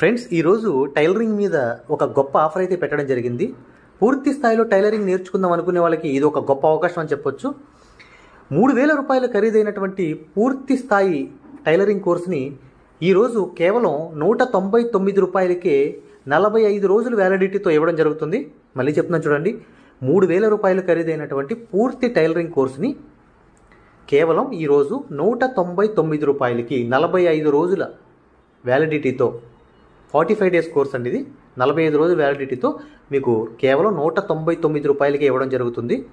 Friends ఈరోజు tailoring మీద ఒక గొప్ప ఆఫర్ అయితే పెట్టడం జరిగింది. పూర్తి స్థాయిలో టైలరింగ్ నేర్చుకుందాం అనుకునే వాళ్ళకి ఇది ఒక గొప్ప అవకాశం అని చెప్పొచ్చు. మూడు వేల రూపాయల ఖరీదైనటువంటి పూర్తి స్థాయి టైలరింగ్ కోర్స్ని ఈరోజు కేవలం నూట తొంభై తొమ్మిది రూపాయలకే నలభై ఐదు రోజులు వ్యాలిడిటీతో ఇవ్వడం జరుగుతుంది. మళ్ళీ చెప్తున్నాను చూడండి. మూడు వేల రూపాయలు ఖరీదైనటువంటి పూర్తి టైలరింగ్ కోర్సుని కేవలం ఈరోజు నూట తొంభై తొమ్మిది రూపాయలకి నలభై ఐదు రోజుల వ్యాలిడిటీతో ఫార్టీ ఫైవ్ డేస్ కోర్స్ అండి ఇది. నలభై ఐదు రోజుల వ్యాలిడిటీతో మీకు కేవలం నూట తొంభై తొమ్మిది రూపాయలకి ఇవ్వడం జరుగుతుంది.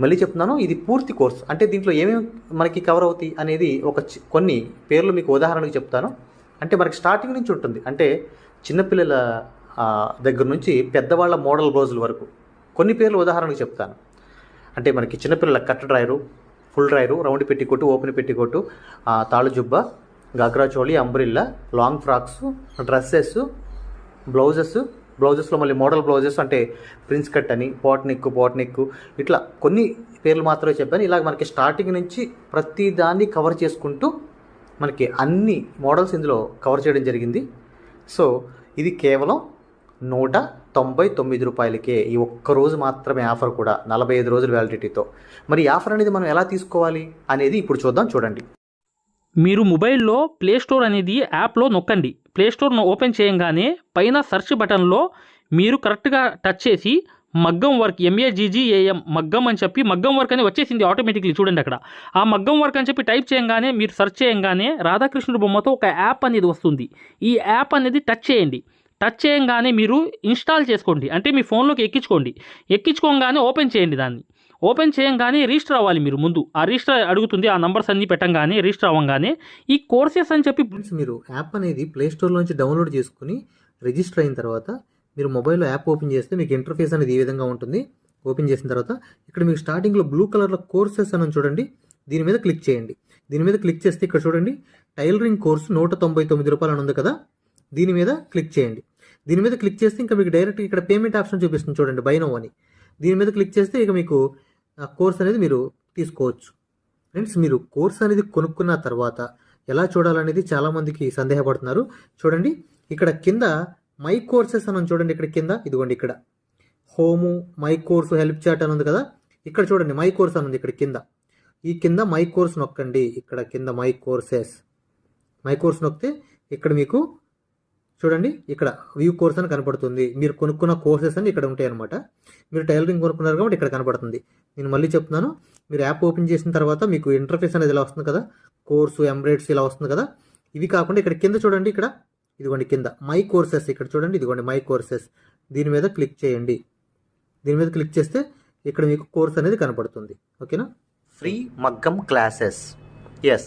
మళ్ళీ చెప్తున్నాను ఇది పూర్తి కోర్స్. అంటే దీంట్లో ఏమేమి మనకి కవర్ అవుతాయి అనేది ఒక చి- కొన్ని పేర్లు మీకు ఉదాహరణకు చెప్తాను. అంటే మనకి స్టార్టింగ్ నుంచి ఉంటుంది. అంటే చిన్నపిల్లల దగ్గర నుంచి పెద్దవాళ్ళ మోడల్ రోజుల వరకు. కొన్ని పేర్లు ఉదాహరణకు చెప్తాను. అంటే మనకి చిన్నపిల్లల cut drawer full drawer round petticoat open petticoat తాళు జుబ్బ ghagra choli umbrella long frocks dresses blouses బ్లౌజెస్లో మళ్ళీ మోడల్ బ్లౌజెస్ అంటే ప్రిన్స్ కట్ అని పాట్ నెక్ ఇట్లా కొన్ని పేర్లు మాత్రమే చెప్పాను. ఇలాగ మనకి స్టార్టింగ్ నుంచి ప్రతి దాన్ని కవర్ చేసుకుంటూ మనకి అన్ని మోడల్స్ ఇందులో కవర్ చేయడం జరిగింది. సో ఇది కేవలం నూట తొంభై తొమ్మిది రూపాయలకే ఈ ఒక్క రోజు మాత్రమే ఆఫర్ కూడా నలభై ఐదు రోజుల వ్యాలిడిటీతో మరి ఆఫర్ అనేది మనం ఎలా తీసుకోవాలి అనేది ఇప్పుడు చూద్దాం చూడండి. మీరు మొబైల్లో ప్లే స్టోర్ అనేది యాప్లో నొక్కండి. ప్లే స్టోర్ను ఓపెన్ చేయంగానే పైన సెర్చ్ బటన్లో మీరు కరెక్ట్గా టచ్ చేసి మగ్గం వర్క్ ఎంఏజీజీఏఎం మగ్గం అని చెప్పి మగ్గం వర్క్ అని వచ్చేసింది ఆటోమేటిక్లీ చూడండి అక్కడ. ఆ మగ్గం వర్క్ అని చెప్పి టైప్ చేయంగానే మీరు సెర్చ్ చేయంగానే రాధాకృష్ణుడు బొమ్మతో ఒక యాప్ అనేది వస్తుంది. ఈ యాప్ అనేది టచ్ చేయండి. టచ్ చేయంగానే మీరు ఇన్స్టాల్ చేసుకోండి. అంటే మీ ఫోన్లోకి ఎక్కించుకోండి. ఎక్కించుకోగానే ఓపెన్ చేయండి దాన్ని. ఓపెన్ చేయంగానే రిజిస్టర్ అవ్వాలి మీరు ముందు. ఆ రిజిస్టర్ అడుగుతుంది ఆ నంబర్స్ అన్ని పెట్టంగానే రిజిస్టర్ అవ్వగానే ఈ కోర్సెస్ అని చెప్పి మీరు యాప్ అనేది ప్లే స్టోర్లోంచి డౌన్లోడ్ చేసుకుని రిజిస్టర్ అయిన తర్వాత మీరు మొబైల్లో యాప్ ఓపెన్ చేస్తే మీకు ఇంటర్ఫేస్ అనేది ఈ విధంగా ఉంటుంది. ఓపెన్ చేసిన తర్వాత ఇక్కడ మీకు స్టార్టింగ్లో బ్లూ కలర్లో కోర్సెస్ అని చూడండి. దీని మీద క్లిక్ చేయండి. దీని మీద క్లిక్ చేస్తే ఇక్కడ చూడండి టైలరింగ్ కోర్సు నూట తొంభై తొమ్మిది రూపాయలు అని ఉంది కదా. దీని మీద క్లిక్ చేయండి. దీని మీద క్లిక్ చేస్తే ఇంకా మీకు డైరెక్ట్ ఇక్కడ పేమెంట్ ఆప్షన్ చూపిస్తుంది చూడండి బైనో అని. దీని మీద క్లిక్ చేస్తే ఇక మీకు కోర్స్ అనేది మీరు తీసుకోవచ్చు. ఫ్రెండ్స్ మీరు కోర్స్ అనేది కొనుక్కున్న తర్వాత ఎలా చూడాలనేది చాలామందికి సందేహపడుతున్నారు. చూడండి ఇక్కడ కింద మై కోర్సెస్ అని చూడండి ఇక్కడ కింద ఇదిగోండి ఇక్కడ. Home my course help chat అని ఉంది కదా? ఇక్కడ చూడండి మై కోర్స్ అని ఉంది ఇక్కడ కింద. ఈ కింద మై కోర్స్ నొక్కండి. ఇక్కడ కింద మై కోర్సెస్ మై కోర్స్ నొక్కితే ఇక్కడ మీకు చూడండి ఇక్కడ వ్యూ కోర్స్ అని కనపడుతుంది. మీరు కొనుక్కున్న కోర్సెస్ అని ఇక్కడ ఉంటాయి అనమాట మీరు టైలరింగ్ కొనుక్కున్నారు కాబట్టి ఇక్కడ కనపడుతుంది. నేను మళ్ళీ చెప్తున్నాను మీరు యాప్ ఓపెన్ చేసిన తర్వాత మీకు ఇంటర్ఫేస్ అనేది ఇలా వస్తుంది కదా? కోర్సు ఎంబ్రాయిడ్స్ ఇలా వస్తుంది కదా? ఇవి కాకుండా ఇక్కడ కింద చూడండి ఇక్కడ ఇదిగోండి కింద. మై కోర్సెస్ ఇక్కడ చూడండి ఇదిగోండి మై కోర్సెస్ దీని మీద క్లిక్ చేయండి. దీని మీద క్లిక్ చేస్తే ఇక్కడ మీకు కోర్స్ అనేది కనపడుతుంది. ఓకేనా? ఫ్రీ మగ్గం క్లాసెస్ ఎస్